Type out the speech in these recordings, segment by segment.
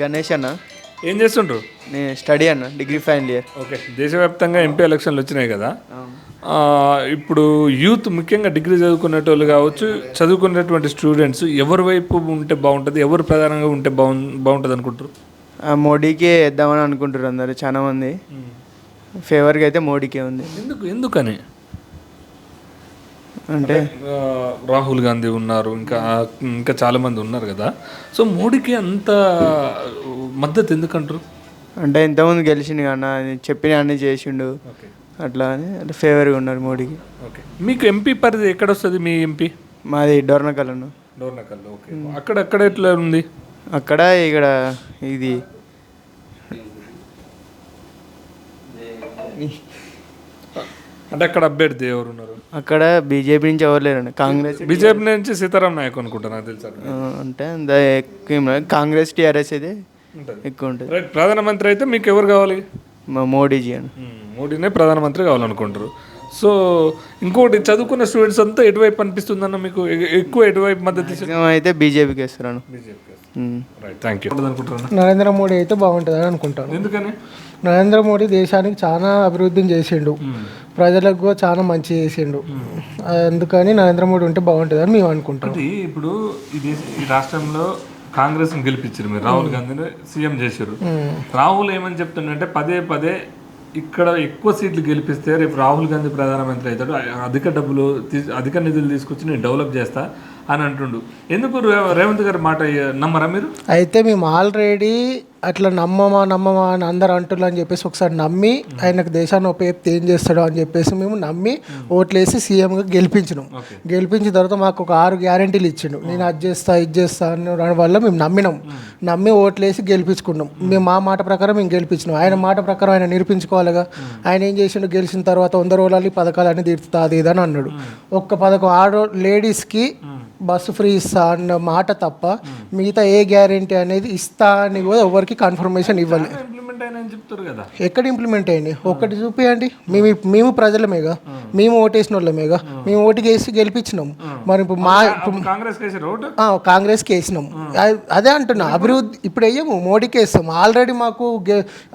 గణేష్ అన్న. ఏం చేస్తుండ్రు? నేను స్టడీ అన్న డిగ్రీ ఫైనల్ ఇయర్. ఓకే దేశవ్యాప్తంగా ఎంపీ ఎలక్షన్లు వచ్చినాయి కదా. ఇప్పుడు యూత్ ముఖ్యంగా డిగ్రీ చదువుకునేటోళ్ళు కావచ్చు చదువుకునేటువంటి స్టూడెంట్స్ ఎవరి వైపు ఉంటే బాగుంటుంది ఎవరు ప్రధానంగా ఉంటే బాగు బాగుంటుంది అనుకుంటారు మోడీకే వేద్దామని అనుకుంటారు అందరు చాలా మంది. ఫేవర్గా అయితే మోడీకే ఉంది. ఎందుకు ఎందుకని? అంటే రాహుల్ గాంధీ ఉన్నారు ఇంకా ఇంకా చాలా మంది ఉన్నారు కదా. సో మోడీకి అంత మద్దతు ఎందుకంటారు? అంటే ఇంతకుముందు గెలిచిండు అన్న చెప్పిన అన్నీ చేసిండు. అట్లా అని అంటే ఫేవర్గా ఉన్నారు మోడీకి. ఓకే. మీకు ఎంపీ పరిధి ఎక్కడ వస్తుంది మీ ఎంపీ మాది డోర్నకల్ అన్న డోర్నకల్ ఓకే. అక్కడ అక్కడ ఎట్లా ఉంది? అక్కడ ఇక్కడ ఇది. అంటే అక్కడ అభ్యర్థి ఎవరు ఉన్నారు అక్కడ బీజేపీ నుంచి ఎవరు లేరండి? కాంగ్రెస్ బీజేపీ నుంచి సీతారాం నాయక్ అనుకుంటా నాకు తెలుసా అంటే ఎక్కువ. కాంగ్రెస్ టీఆర్ఎస్ అయితే ఎక్కువ ఉంటుంది. రైట్ ప్రధానమంత్రి అయితే మీకు ఎవరు కావాలి? మోడీజీ అని. మోడీనే ప్రధానమంత్రి కావాలనుకుంటారు. సో ఇంకోటి చదువుకున్న స్టూడెంట్స్ అంతా ఎటువైపు అనిపిస్తుందన్న మీకు? ఎక్కువ ఎటువైపు మద్దతు అయితే బీజేపీకి వేస్తున్నాను బీజేపీ థ్యాంక్ యూ అనుకుంటున్నా నరేంద్ర మోడీ అయితే బాగుంటుందని అనుకుంటాను. ఎందుకని? నరేంద్ర మోడీ దేశానికి చాలా అభివృద్ధిని చేసిండు. ప్రజలకు కూడా చాలా మంచి చేసిండు. అందుకని నరేంద్ర మోడీ ఉంటే బాగుంటుందని మేము అనుకుంటాం. ఇప్పుడు ఈ దేశ ఈ రాష్ట్రంలో కాంగ్రెస్ గెలిపించారు మీరు. రాహుల్ గాంధీని సీఎం చేశారు. రాహుల్ ఏమని చెప్తుండంటే పదే పదే ఇక్కడ ఎక్కువ సీట్లు గెలిపిస్తే రేపు రాహుల్ గాంధీ ప్రధానమంత్రి అవుతాడు. అధిక డబ్బులు తీ- అధిక నిధులు తీసుకొచ్చి నేను డెవలప్ చేస్తా. అని అంటుండు. ఎందుకు రేవంత్ గారి మాట నమ్మరా మీరు? అయితే మేము ఆల్రెడీ అట్లా నమ్మమా నమ్మమా అని అందరు అంటున్నారు అని చెప్పేసి ఒకసారి నమ్మి ఆయనకు దేశాన్ని ఉపయోగిస్తే ఏం చేస్తాడో అని చెప్పేసి మేము నమ్మి ఓట్లేసి సీఎంగా గెలిపించినాం. గెలిపించిన తర్వాత మాకు ఒక ఆరు గ్యారంటీలు ఇచ్చిండు. నేను అది చేస్తా ఇది చేస్తా అని వల్ల మేము నమ్మినాం. నమ్మి ఓట్లేసి గెలిపించుకున్నాం. మేము. మా మాట ప్రకారం మేము గెలిపించినాం. ఆయన మాట ప్రకారం ఆయన నిరూపించుకోవాలిగా ఆయన ఏం చేసిండు? గెలిచిన తర్వాత వంద రోజులు పథకాలన్నీ తీరుతా అది ఇది అని అన్నాడు. ఒక్క పథకం ఆడో లేడీస్కి బస్సు ఫ్రీ ఇస్తా అన్న మాట తప్ప మిగతా ఏ గ్యారంటీ అనేది ఇస్తా అని కూడా ఎవరికి కన్ఫర్మేషన్ కదా. ఎక్కడ ఇంప్లిమెంట్ అయ్యింది ఒక్కటి చూపియండి. మేము మేము ప్రజలమేగా? మేము ఓటేసిన వాళ్ళమేగా మేము ఓటుకి వేసి గెలిపించినాం. మరి ఇప్పుడు మా కాంగ్రెస్ కాంగ్రెస్కి వేసినాం. అదే అంటున్నా అభివృద్ధి ఇప్పుడు వేయము మోడీకి వేస్తాం ఆల్రెడీ మాకు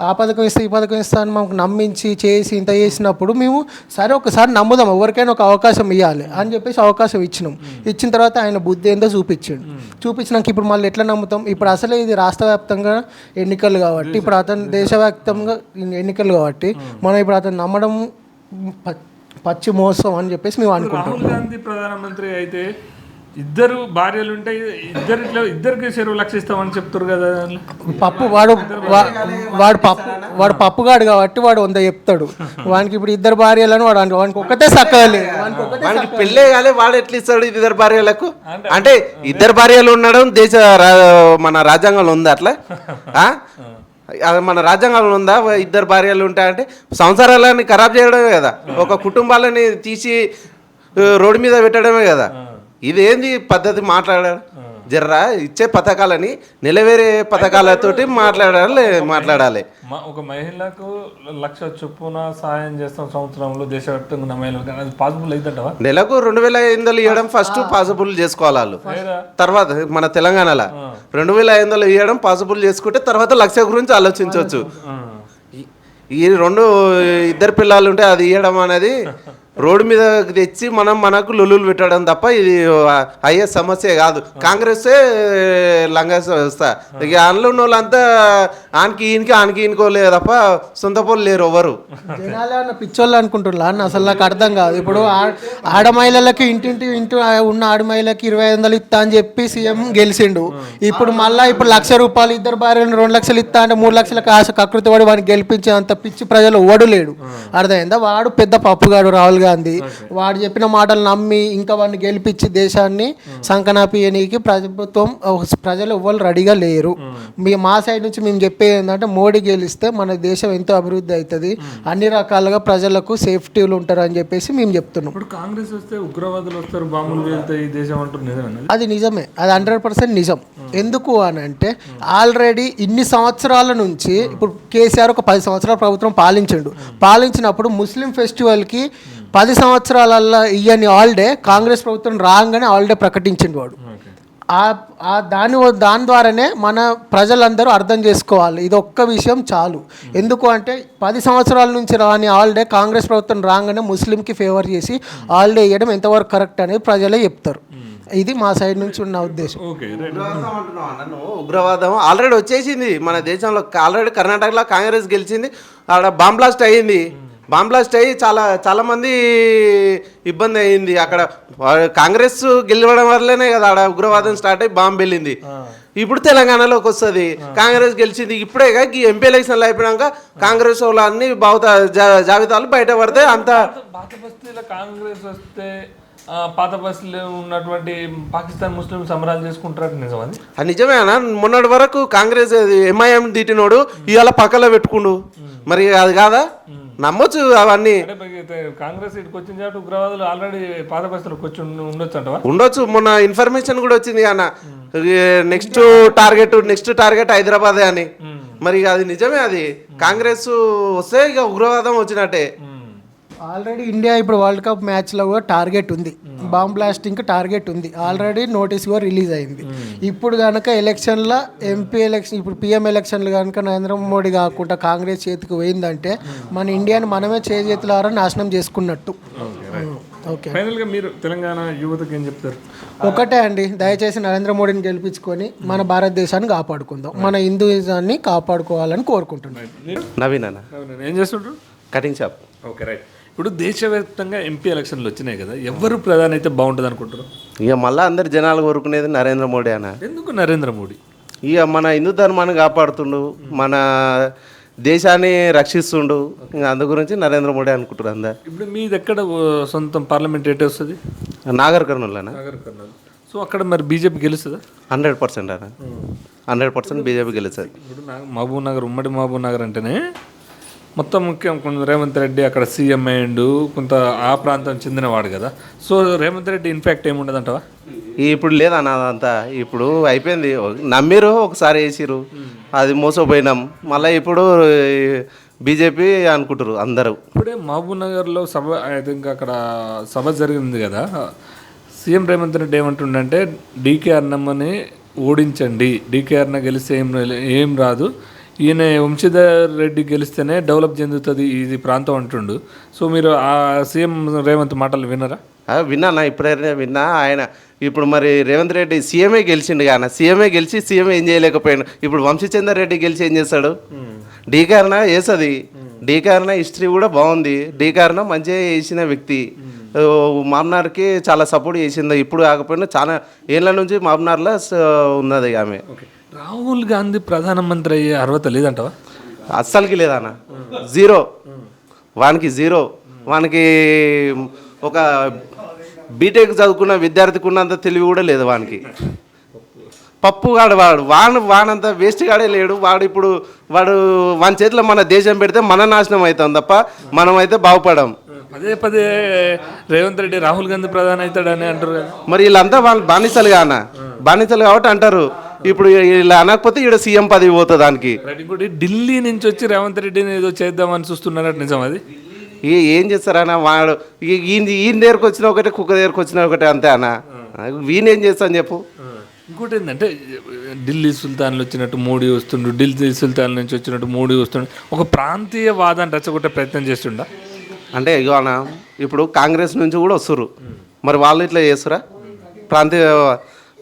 ఆ పథకం ఇస్తే ఈ పథకం ఇస్తా అని మాకు నమ్మించి చేసి ఇంత చేసినప్పుడు మేము సరే ఒకసారి నమ్ముదాం ఎవరికైనా ఒక అవకాశం ఇవ్వాలి అని చెప్పేసి అవకాశం ఇచ్చినాం. ఇచ్చిన తర్వాత ఆయన బుద్ధి ఏందో చూపించాడు. చూపించినాక ఇప్పుడు మళ్ళీ ఎట్లా నమ్ముతాం? ఇప్పుడు అసలే ఇది రాష్ట్ర వ్యాప్తంగా ఎన్నికలు కాబట్టి ఇప్పుడు అతను దేశవ్యాప్తంగా ఎన్నికలు కాబట్టి మనం ఇప్పుడు అతను నమ్మడం పచ్చి మోసం అని చెప్పేసి మేము అనుకుంటాం. రాహుల్ గాంధీ ప్రధానమంత్రి అయితే ఇద్దరు భార్యలు ఉంటే ఇద్దరు ఇట్లా ఇద్దరికి చెరువు లక్ష ఇస్తామని చెప్తారు కదా. పప్పు వాడు వాడు పప్పు వాడు పప్పుగాడు కాబట్టి వాడు వంద చెప్తాడు. వానికి ఇప్పుడు ఇద్దరు భార్యలను వాడు అనుకో వానికి ఒక్కటే చక్కగా లేదు వానికి పెళ్ళే కాలే వాడు ఎట్లా ఇస్తాడు ఇద్దరు భార్యలకు? అంటే ఇద్దరు భార్యలు ఉండడం దేశ రా- మన రాజ్యాంగంలో ఉందా అట్లా? మన రాజ్యాంగంలో ఉందా? ఇద్దరు భార్యలు ఉంటాయంటే సంసారాలని ఖరాబ్ చేయడమే కదా. ఒక కుటుంబాలని తీసి రోడ్డు మీద పెట్టడమే కదా. ఇదేంది పద్ధతి మాట్లాడారు? జర్రా ఇచ్చే పథకాలని నెలవేరే పథకాలతోటి మాట్లాడాలి మాట్లాడాలి. ఒక మహిళకు లక్ష చొప్పున సాయం చేస్తాం సంవత్సరంలో దేశవ్యాప్తంగా మహిళలకు. అది పాసిబుల్ అవుతుంటవా నెలకు రెండు వేల ఐదు వందలు ఇవ్వడం ఫస్ట్ పాసిబుల్ చేసుకోవాలి వాళ్ళు. తర్వాత మన తెలంగాణలో. రెండు వేల ఐదు వందలు ఇవ్వడం పాసిబుల్ చేసుకుంటే తర్వాత లక్ష గురించి ఆలోచించవచ్చు. ఈ- ఈ రెండు ఇద్దరు పిల్లలు ఉంటే అది ఇవ్వడం అనేది రోడ్డు మీద తెచ్చి మనం మనకు లులులు పెట్టడం తప్ప ఇది అయ్యే సమస్య కాదు. కాంగ్రెస్ లంగా వ్యవస్థ ఇక అందులో ఉన్న వాళ్ళంతా ఆనికి ఈయనకి ఆనికి ఈయనకోలే తప్ప సొంత పోలు లేరు ఎవరు. జనాలే పిచ్చోళ్ళు అనుకుంటున్నా అన్న అసలు నాకు అర్థం కాదు. ఇప్పుడు ఆ- ఆడ మహిళలకి ఇంటింటి ఇంటి ఉన్న ఆడ మహిళకి ఇరవై ఐదు వందలు ఇస్తా అని చెప్పి సీఎం గెలిచిండు. ఇప్పుడు మళ్ళీ ఇప్పుడు లక్ష రూపాయలు ఇద్దరు భార్యలు రెండు లక్షలు ఇస్తా అంటే మూడు లక్షలకు ఆశ కకృతి పడి వాడిని గెలిపించే అంత పిచ్చి ప్రజలు ఓడు లేడు అర్థమైందా? వాడు పెద్ద పప్పుగాడు రాహుల్ గాంధీ. వాడు చెప్పిన మాటలు నమ్మి ఇంకా వాడిని గెలిపించి దేశాన్ని సంకనాపియనీకి ప్రభుత్వం ప్రజలు ఎవ్వరు రెడీగా లేరు. మీ మా సైడ్ నుంచి మేము చెప్పేది ఏంటంటే మోడీ గెలిస్తే మన దేశం ఎంతో అభివృద్ధి అవుతుంది. అన్ని రకాలుగా ప్రజలకు సేఫ్టీలు ఉంటారు అని చెప్పేసి మేము చెప్తున్నాం. ఇప్పుడు కాంగ్రెస్ వస్తే ఉగ్రవాదులు వస్తారు బాంబులు వెళ్తాయి దేశం అది? నిజమే. అది హండ్రెడ్ పర్సెంట్ నిజం. ఎందుకు అని అంటే ఆల్రెడీ ఇన్ని సంవత్సరాల నుంచి ఇప్పుడు కేసీఆర్ ఒక పది సంవత్సరాల ప్రభుత్వం పాలించిండు. పాలించినప్పుడు ముస్లిం ఫెస్టివల్కి పది సంవత్సరాలల్లో ఇయ్యని హాలిడే కాంగ్రెస్ ప్రభుత్వం రాగానే హాలిడే ప్రకటించిండు వాడు. ఆ ఆ దాని దాని ద్వారానే మన ప్రజలందరూ అర్థం చేసుకోవాలి. ఇది ఒక్క విషయం చాలు. ఎందుకు అంటే పది సంవత్సరాల నుంచి రాని హాలిడే కాంగ్రెస్ ప్రభుత్వం రాగానే ముస్లింకి ఫేవర్ చేసి హాలిడే ఇవ్వడం ఎంతవరకు కరెక్ట్ అనేది ప్రజలే చెప్తారు. ఇది మా సైడ్ నుంచి ఉన్న ఉద్దేశం. ఉగ్రవాదం ఆల్రెడీ వచ్చేసింది మన దేశంలో. ఆల్రెడీ కర్ణాటకలో కాంగ్రెస్ గెలిచింది ఆడ బాంబ్ బ్లాస్ట్ అయ్యింది. బాంబ్ బ్లాస్ట్ అయ్యి చాలా చాలా మంది ఇబ్బంది అయ్యింది. అక్కడ కాంగ్రెస్ గెలవడం వల్లనే కదా ఆడ ఉగ్రవాదం స్టార్ట్ అయ్యి బాంబు వెళ్ళింది. ఇప్పుడు తెలంగాణలోకి వస్తుంది. కాంగ్రెస్ గెలిచింది ఇప్పుడే కాక ఈ ఎంపీ ఎలక్షన్లు అయిపోయాక కాంగ్రెస్ వాళ్ళు అన్ని బావుతా జా- జాబితాలు బయట పడితే అంత పాత బస్తీలో కాంగ్రెస్ వస్తే పాత బస్తీలో ఉన్నటువంటి పాకిస్తాన్ ముస్లిం సంబరాలు చేసుకుంటారు నిజం అది? అది నిజమే అన్న. మొన్నటి వరకు కాంగ్రెస్ ఎంఐఎం తిట్టినోడు ఇవాళ పక్కలో పెట్టుకుండు. మరి అది కాదా? నమ్మొచ్చు అవన్నీ. కాంగ్రెస్ ఇటుకు వచ్చిన ఉగ్రవాదులు ఆల్రెడీ పాత వచ్చి ఉండ- ఉండొచ్చు అంటవా ఉండొచ్చు. మొన్న ఇన్ఫర్మేషన్ కూడా వచ్చింది అన్న. నెక్స్ట్ టార్గెట్ నెక్స్ట్ టార్గెట్ హైదరాబాదే అని. మరి అది నిజమే అది. కాంగ్రెస్ వస్తే ఇక ఉగ్రవాదం వచ్చినట్టే. ఆల్రెడీ ఇండియా ఇప్పుడు వరల్డ్ కప్ మ్యాచ్లో కూడా టార్గెట్ ఉంది. బాంబ్ బ్లాస్టింగ్కి టార్గెట్ ఉంది. ఆల్రెడీ నోటీస్ కూడా రిలీజ్ అయింది. ఇప్పుడు కనుక ఎలక్షన్లో ఎంపీ ఎలక్షన్ ఇప్పుడు పిఎం ఎలక్షన్లు కనుక నరేంద్ర మోడీ కాకుండా కాంగ్రెస్ చేతికి పోయిందంటే మన ఇండియాని మనమే చేతులారా నాశనం చేసుకున్నట్టు. ఓకే ఫైనల్గా మీరు తెలంగాణ యువతకి ఏం చెప్తారు? ఒకటే అండి. దయచేసి నరేంద్ర మోడీని గెలిపించుకొని మన భారతదేశాన్ని కాపాడుకుందాం. మన హిందూయిజాన్ని కాపాడుకోవాలని కోరుకుంటున్నాం. నవీన్ అన్న. ఏం చేస్తుంటారు కటింగ్ షాప్. ఓకే రైట్ ఇప్పుడు దేశవ్యాప్తంగా ఎంపీ ఎలక్షన్లు వచ్చినాయి కదా ఎవరు ప్రధాని అయితే బాగుంటుంది అనుకుంటారు? ఇక మళ్ళీ అందరు జనాలు కోరుకునేది నరేంద్ర మోడీ అన్న. ఎందుకు నరేంద్ర మోడీ? ఇక మన హిందూ ధర్మాన్ని కాపాడుతుండు మన దేశాన్ని రక్షిస్తుండు ఇంకా అందు గురించి నరేంద్ర మోడీ అనుకుంటారు అందరు. ఇప్పుడు మీది ఎక్కడ సొంతం పార్లమెంట్ ఎటు వస్తుంది? నాగర్ కర్నూలు నాగర్ కర్నూలు. సో అక్కడ మరి బీజేపీ గెలుస్తుందా? హండ్రెడ్ పర్సెంట్ అన్న. హండ్రెడ్ పర్సెంట్ బీజేపీ గెలుస్తుంది. ఇప్పుడు మహబూబ్ నగర్ ఉమ్మడి మహబూబ్ నగర్ అంటేనే మొత్తం ముఖ్యం కొంత రేవంత్ రెడ్డి అక్కడ సీఎం అయ్యిండు కొంత ఆ ప్రాంతం చెందినవాడు కదా. సో రేవంత్ రెడ్డి ఇన్ఫాక్ట్ ఏముండదు అంటవా ఇప్పుడు లేదన్న అదంతా ఇప్పుడు అయిపోయింది. నమ్మిరు ఒకసారి వేసిరు. అది మోసపోయినాం. మళ్ళీ ఇప్పుడు బీజేపీ అనుకుంటారు అందరూ. ఇప్పుడే మహబూబ్ నగర్లో సభ ఐ థింక్ అక్కడ సభ జరిగింది కదా. సీఎం రేవంత్ రెడ్డి ఏమంటుండంటే డీకే అన్నమ్మని ఓడించండి. డీకే అన్న గెలిస్తే ఏం ఏం రాదు. ఈయన వంశీధర్ రెడ్డి గెలిస్తేనే డెవలప్ చెందుతుంది ఇది ప్రాంతం అంటుండు. సో మీరు ఆ సీఎం రేవంత్ మాటలు వినరా ఆ, విన్నానా ఇప్పుడైనా విన్నా. ఆయన ఇప్పుడు మరి రేవంత్ రెడ్డి సీఎంఏ గెలిచిండు కాన సీఎంఏ గెలిచి సీఎం ఏం చేయలేకపోయాడు. ఇప్పుడు వంశీచందర్ రెడ్డి గెలిచి ఏం చేస్తాడు? డీకారణ వేస్తుంది డీకారణ హిస్టరీ కూడా బాగుంది. డీకారణ మంచిగా చేసిన వ్యక్తి. మామ్నార్కి చాలా సపోర్ట్ చేసింది ఇప్పుడు కాకపోయినా చాలా ఏళ్ళ నుంచి మామ్నార్లో ఉన్నది ఆమె. రాహుల్ గాంధీ ప్రధానమంత్రి అయ్యే అర్హత లేదంటవా? అస్సలకి లేదన్న. జీరో. వానికి జీరో. వానికి ఒక బీటెక్ చదువుకున్న విద్యార్థికి ఉన్నంత తెలివి కూడా లేదు వానికి. పప్పు గాడు వాడు. వాడు వానంత వేస్ట్ గాడే లేడు. వాడు ఇప్పుడు వాడు వాని చేతిలో మన దేశం పెడితే మన నాశనం అవుతాం తప్ప మనం అయితే బాగుపడం. పదే పదే రేవంత్ రెడ్డి రాహుల్ గాంధీ ప్రధాని అవుతాడని అంటారు మరి వీళ్ళంతా వాళ్ళు బానిసలు కాన బానిసలు కాబట్టి అంటారు. ఇప్పుడు ఇలా అనకపోతే ఈడ సీఎం పదవి పోతుంది దానికి. ఇంకోటి ఢిల్లీ నుంచి వచ్చి రేవంత్ రెడ్డిని ఏదో చేద్దామని చూస్తున్నారట నిజం అది? ఈ ఏం చేస్తారన్న వాడు? ఈ- ఈయన ఈయన దగ్గరకు వచ్చిన ఒకటే కుక్క దగ్గరకు వచ్చిన ఒకటే అంతే అన్న. ఏం చేస్తాను చెప్పు. ఇంకోటి ఏంటంటే ఢిల్లీ సుల్తాన్లు వచ్చినట్టు మోడీ వస్తుండు ఢిల్లీ సుల్తాన్ నుంచి వచ్చినట్టు మోడీ వస్తుండు. ఒక ప్రాంతీయ వాదాన్ని రెచ్చగొట్టే ప్రయత్నం చేస్తుండా? అంటే ఇగో అన్న ఇప్పుడు కాంగ్రెస్ నుంచి కూడా వస్తురు మరి వాళ్ళు ఇట్లా చేస్తురా ప్రాంతీయ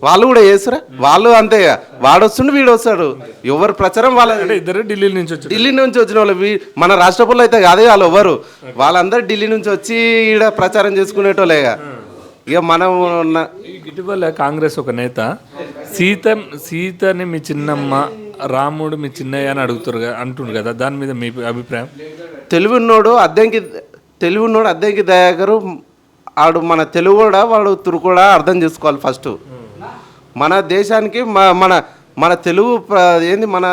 వాళ్ళు కూడా చేస్తురా? వాళ్ళు అంతే వాడు వస్తుండు వీడు వస్తాడు ఎవరు ప్రచారం వాళ్ళ ఇద్దరు ఢిల్లీ నుంచి వచ్చారు. ఢిల్లీ నుంచి వచ్చిన వాళ్ళు మన రాష్ట్రపతులు అయితే కాదే వాళ్ళు ఎవరు వాళ్ళందరూ ఢిల్లీ నుంచి వచ్చి ఈడ ప్రచారం చేసుకునేటోళ్ళేగా ఇక. మనం ఇటీవల కాంగ్రెస్ ఒక నేత సీత సీతని మీ చిన్నమ్మ రాముడు మీ చిన్నయ్య అని అడుగుతారు అంటుండు కదా దాని మీద మీ అభిప్రాయం? తెలివి ఉన్నోడు అద్దెంకి తెలివి ఉన్నోడు అద్దెంకి దయాగరు ఆడు మన తెలుగు కూడా వాడు తురు కూడా అర్థం చేసుకోవాలి ఫస్ట్. మన దేశానికి మన మన తెలుగు ఏంది మన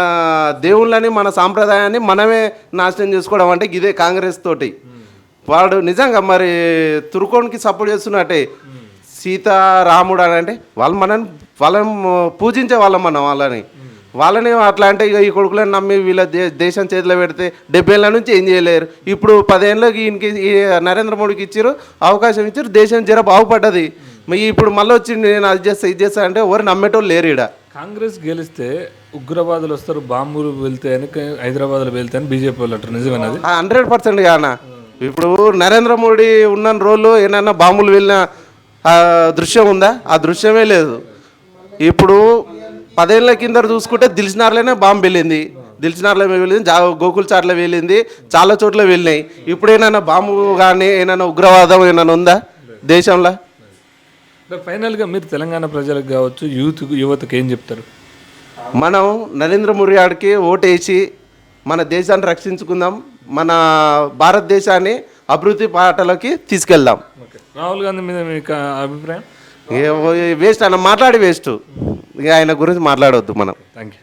దేవుళ్ళని మన సాంప్రదాయాన్ని మనమే నాశనం చేసుకోవడం అంటే ఇదే కాంగ్రెస్ తోటి. వాడు నిజంగా మరి తురుకోనికి సపోర్ట్ చేస్తున్నట్టే. సీత రాముడు అని అంటే వాళ్ళు మనని వాళ్ళని పూజించే వాళ్ళం మనం వాళ్ళని. వాళ్ళని అట్లా అంటే ఇక ఈ కొడుకులను నమ్మి వీళ్ళ దే- దేశం చేతిలో పెడితే డెబ్బై ఏళ్ళ నుంచి ఏం చేయలేరు. ఇప్పుడు పదేళ్ళకి ఈయనకి నరేంద్ర మోడీకి ఇచ్చారు అవకాశం ఇచ్చారు దేశం జర బాగుపడ్డది. ఇప్పుడు మళ్ళీ వచ్చి నేను అది చేస్తా ఇది చేస్తా అంటే ఎవరు నమ్మేటోళ్ళు లేరు ఈడ. కాంగ్రెస్ గెలిస్తే ఉగ్రవాదులు వస్తారు బాంబులు వెళ్తే అని హైదరాబాద్లో వెళ్తే అని బీజేపీ వాళ్ళు అంటారు నిజమేనది హండ్రెడ్ పర్సెంట్ కానా ఇప్పుడు నరేంద్ర మోడీ ఉన్న రోజులు ఏమైనా బాంబులు వెళ్ళిన ఆ, దృశ్యం ఉందా? ఆ దృశ్యమే లేదు. ఇప్పుడు పదేళ్ళ కింద చూసుకుంటే దిల్సినార్లోనే బాంబు వెళ్ళింది. దిల్సినార్లో వెళ్ళింది? జా గోకుల్ చాట్ల వెళ్ళింది చాలా చోట్ల వెళ్ళినాయి. ఇప్పుడు ఏమైనా బాంబు కానీ ఏమైనా ఉగ్రవాదం ఏమైనా ఉందా దేశంలో? ఫైనల్గా మీరు తెలంగాణ ప్రజలకు కావచ్చు యూత్ యువతకు ఏం చెప్తారు? మనం నరేంద్ర మోడీ గారికి ఓటేసి మన దేశాన్ని రక్షించుకుందాం మన భారతదేశాన్ని అభివృద్ధి పాటలకి తీసుకెళ్దాం. ఓకే రాహుల్ గాంధీ మీద మీకు అభిప్రాయం? వేస్ట్ ఆయన మాట్లాడి వేస్ట్. ఇక ఆయన గురించి మాట్లాడవద్దు మనం. Thank you